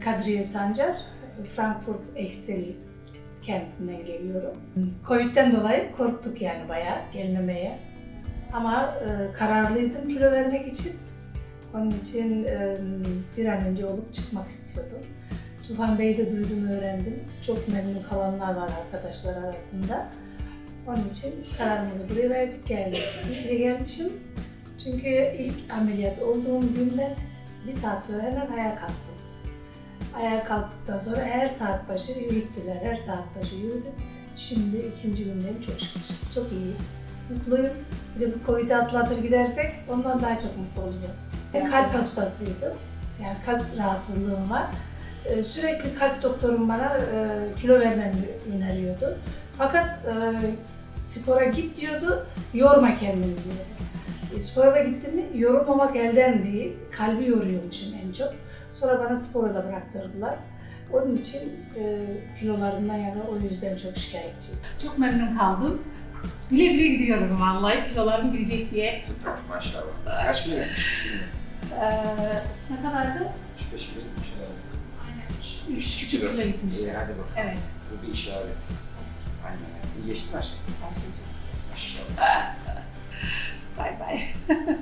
Kadriye Sancar, Frankfurt Ehzel kentinden geliyorum. Covid'den dolayı korktuk yani bayağı gelmemeye. Ama e, kararlıydım kilo vermek için. Onun için e, bir an önce olup çıkmak istiyordum. Tufan Bey'i de duydum, öğrendim. Çok memnun kalanlar var arkadaşlar arasında. Onun için kararımızı buraya verdik, geldik. İyi de gelmişim. Çünkü ilk ameliyat olduğum günden bir saat sonra hemen ayağa kalktım. Ayağa kalktıktan sonra her saat başı yürüttüler, her saat başı yürüdüm. Şimdi ikinci gündeyim çok şükür. Çok iyi, mutluyum. Bir de bu Covid'i atlatır gidersek ondan daha çok mutlu olacağım. E, kalp hastasıydım. Yani kalp rahatsızlığım var. E, sürekli kalp doktorum bana e, kilo vermemi öneriyordu. Fakat e, spora git diyordu, yorma kendini diyordu. E, spora da gittim mi yorulmamak elden değil, kalbi yoruyormuşum en çok. Sonra bana sporu da bıraktırdılar. Onun için e, kilolarımdan yana o yüzden çok şikayetçiyim. Çok memnun kaldım. Bile bile gidiyorum vallahi kilolarım gidecek diye. Süper maşallah. Kaç kilo yapmış? Ee, ne kadardı? 3-5 kilo gitmiş herhalde. Aynen 3 kilo gitmişti. İyi hadi bakalım. Evet. Bu bir işaret. Aynen. İyi geçti mi her şey? Her şey çok güzel. Maşallah. Bay bay.